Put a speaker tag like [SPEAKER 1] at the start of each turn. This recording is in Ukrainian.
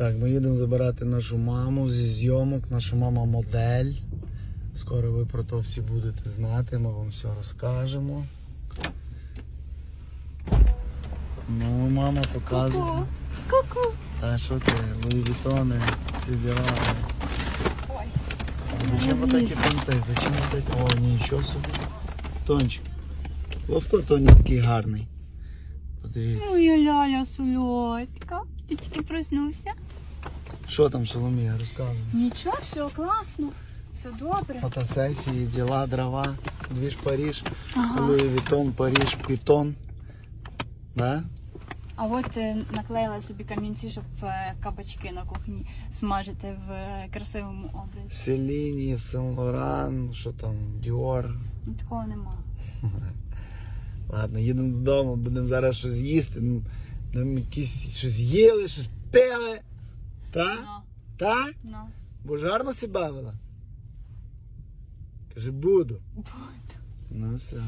[SPEAKER 1] Так, ми їдемо забирати нашу маму зі зйомок. Наша мама модель. Скоро ви про то всі будете знати, ми вам все розкажемо. Ну, мама показує.
[SPEAKER 2] Ку-ку.
[SPEAKER 1] Та що ти, Луї Вітони, всі діла.
[SPEAKER 2] Ой.
[SPEAKER 1] Зачем вот такі понти? Зачем вот такі? О, нічого собі. Тончик. Вовко Тоні такий гарний. Подивіться.
[SPEAKER 2] Моя ляля солодка. Ти тільки проснувся?
[SPEAKER 1] Що там, Соломія, розказуй.
[SPEAKER 2] Нічого, все класно. Все добре.
[SPEAKER 1] Фотосесії, діла, дрова, двіж Паріж,
[SPEAKER 2] Ага.
[SPEAKER 1] Луї Вітон, Паріж, Пітон. Да?
[SPEAKER 2] А от е, наклеїла собі камінці, щоб е, кабачки на кухні смажити в е, красивому образі.
[SPEAKER 1] Селіні, Сен Лоран, що там, Діор.
[SPEAKER 2] Ну, Такого нема.
[SPEAKER 1] Ладно, їдемо додому, будемо зараз щось їсти. Ну, Нам якісь щось їли, щось пили. Та?
[SPEAKER 2] No.
[SPEAKER 1] Та?
[SPEAKER 2] No.
[SPEAKER 1] Бо ж гарно себе бавила. Каже, буду.
[SPEAKER 2] Буду.
[SPEAKER 1] Ну все.